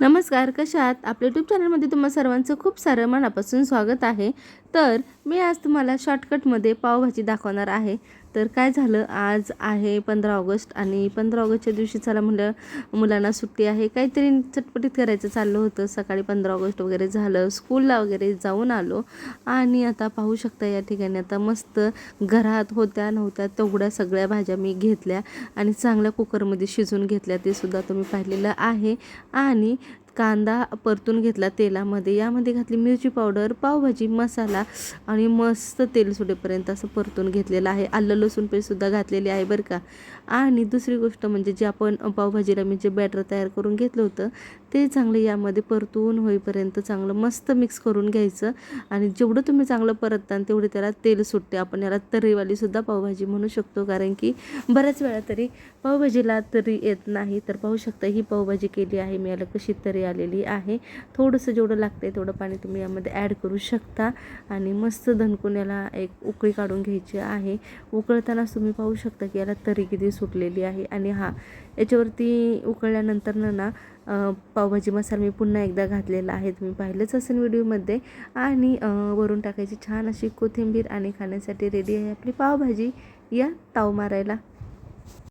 नमस्कार कशा आहात आपल्या यूट्यूब चॅनलमध्ये तुम्हा सर्वांचं खूप सारं मनापासून स्वागत आहे. तर मी आज तुम्हाला शॉर्टकटमध्ये पावभाजी दाखवणार आहे. तर काय झालं? आज आहे पंधरा ऑगस्ट आणि पंधरा ऑगस्टच्या दिवशी चला मुलं मुलांना सुट्टी आहे. काहीतरी चटपटीत करायचं चाललं होतं. सकाळी पंधरा ऑगस्ट वगैरे झालं. स्कूलला वगैरे जाऊन आलो. आणि आता पाहू शकता या ठिकाणी आता मस्त घरात होत्या नव्हत्या तेवढ्या सगळ्या भाज्या मी घेतल्या आणि चांगल्या कुकरमध्ये शिजवून घेतल्या. ते सुद्धा तुम्ही पाहिलेलं आहे. आणि कांदा परतून घेतला तेलामध्ये. यामध्ये घातली मिरची पावडर पावभाजी मसाला आणि मस्त तेल सुटेपर्यंत असं परतून घेतलेलं आहे. आलं लसूण पेस्टसुद्धा घातलेली आहे बरं का. आणि दुसरी गोष्ट म्हणजे जे आपण पावभाजीला मी जे बॅटर तयार करून घेतलं होतं ते चांगलं यामध्ये परतून होईपर्यंत चांगलं मस्त मिक्स करून घ्यायचं. आणि जेवढं तुम्ही चांगलं परतता तेवढे त्याला तेल सुटते. आपण याला तर्रीवालीसुद्धा पावभाजी म्हणू शकतो कारण की बऱ्याच वेळा तरी पावभाजीला तरी येत नाही. तर पाहू शकता ही पावभाजी केली आहे मी. याला कशी तरी आलेली आहे. थोडंसं जेवढं लागतं आहे तेवढं पाणी तुम्ही यामध्ये ॲड करू शकता. आणि मस्त धनकून याला एक उकळी काढून घ्यायची आहे. उकळतानाच तुम्ही पाहू शकता की याला तरी किती सुटलेली आहे. आणि हा याच्यावरती उकळल्यानंतर ना पावभाजी मसाला मी पुन्हा एकदा घातलेला आहे. तुम्ही पाहिलंच असेल व्हिडिओमध्ये. आणि वरून टाकायची छान अशी कोथिंबीर आणि खाण्यासाठी रेडी आहे आपली पावभाजी. या ताव मारायला.